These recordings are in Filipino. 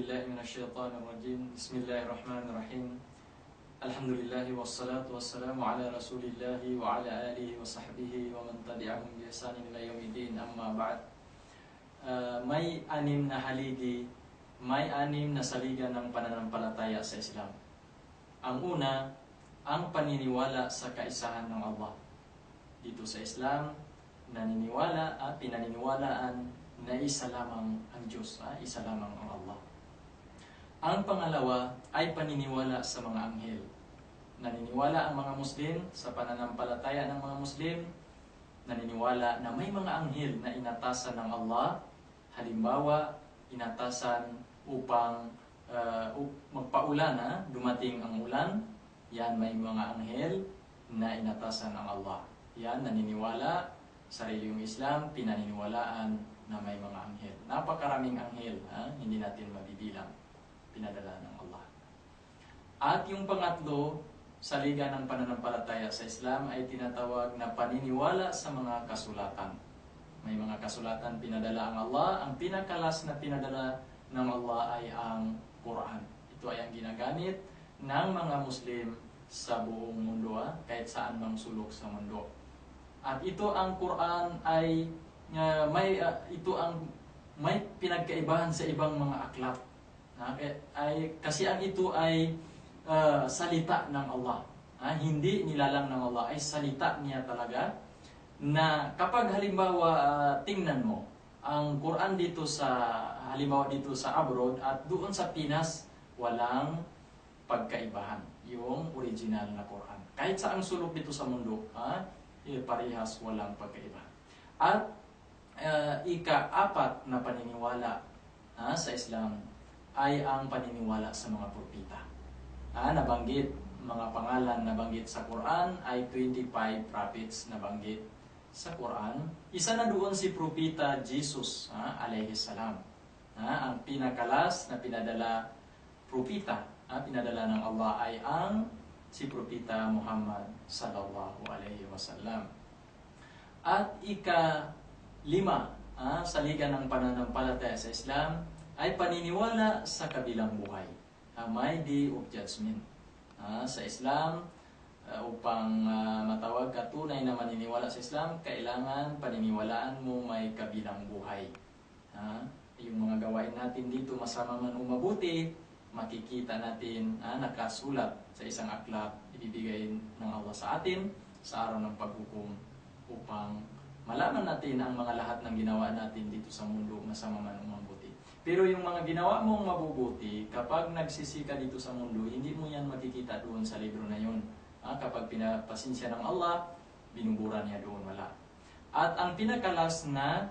بالله من الشيطان الرجيم بسم الله الرحمن الرحيم الحمد لله والصلاة والسلام على رسول الله وعلى آله وصحبه ومن تبعهم بإحسان إلى يوم الدين أما بعد Uh, may anim na haligi, may anim na saligan ng pananampalataya sa Islam. Ang una, ang paniniwala sa kaisahan ng Allah. Dito sa Islam, naniniwala at pinaniniwalaan na isa lamang ang Diyos, ah, isa lamang ang Allah. Ang pangalawa ay paniniwala sa mga anghel. Naniniwala ang mga Muslim sa pananampalataya ng mga Muslim, naniniwala na may mga anghel na inatasan ng Allah, halimbawa, inatasan upang uh, magpaulan, ha? dumating ang ulan, yan may mga anghel na inatasan ng Allah. Yan, naniniwala sa reliyong Islam, pinaniniwalaan na may mga anghel. Napakaraming anghel, ha? hindi natin mabibilang, pinadala ng Allah. At yung pangatlo, sa liga ng pananampalataya sa Islam ay tinatawag na paniniwala sa mga kasulatan. May mga kasulatan pinadala ang Allah. Ang pinakalas na pinadala ng Allah ay ang Quran. Ito ay ang ginagamit ng mga Muslim sa buong mundo, ah, kahit saan mang sulok sa mundo. At ito ang Quran ay uh, may uh, ito ang may pinagkaibahan sa ibang mga aklat. Uh, ay kasi ang ito ay uh, salita ng Allah. Uh, hindi nilalang ng Allah ay salita niya talaga na kapag halimbawa uh, tingnan mo ang Quran dito sa halimbawa dito sa abroad at doon sa Pinas walang pagkaibahan yung original na Quran kahit sa ang sulok dito sa mundo ha eh, parehas walang pagkaiba. At uh, ika-apat na paniniwala ha, sa Islam ay ang paniniwala sa mga propita. Ha, nabanggit mga pangalan na banggit sa Quran ay 25 prophets na banggit sa Quran, isa na doon si Propita Jesus, ha, alayhi salam. Ha, ang pinakalas na pinadala propita, ha, pinadala ng Allah ay ang si Propita Muhammad sallallahu alayhi wasallam. At ika lima ha, sa liga ng pananampalataya sa Islam ay paniniwala sa kabilang buhay. Ha, may day of judgment. Ha, sa Islam, uh, upang uh, matawag ka tunay na maniniwala sa Islam, kailangan paniniwalaan mo may kabilang buhay. Ha? Yung mga gawain natin dito, masama man o mabuti, makikita natin ah, nakasulat sa isang aklat ibibigay ng Allah sa atin sa araw ng paghukom upang malaman natin ang mga lahat ng ginawa natin dito sa mundo, masama man o mabuti. Pero yung mga ginawa mong mabubuti, kapag nagsisika dito sa mundo, hindi mo yan makikita doon sa libro na yon Ah, kapag pinapasensya ng Allah, binubura niya doon wala. At ang pinakalas na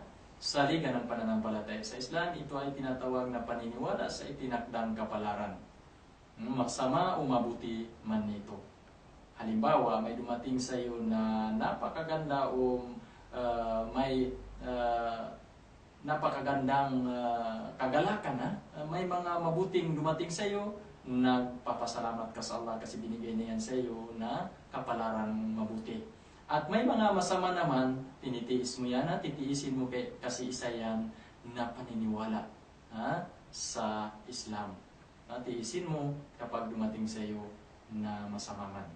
saliga ng pananampalataya sa Islam, ito ay tinatawag na paniniwala sa itinakdang kapalaran. Masama o mabuti man nito. Halimbawa, may dumating sa iyo na napakaganda o uh, may uh, napakagandang uh, kagalakan. Ha? May mga mabuting dumating sa iyo, nagpapasalamat ka sa Allah kasi binigay niya yan sa iyo na kapalaran mabuti. At may mga masama naman, tinitiis mo yan, ha? titiisin mo kasi isa yan na paniniwala ha? sa Islam. Ha? Tiisin mo kapag dumating sa iyo na masama man.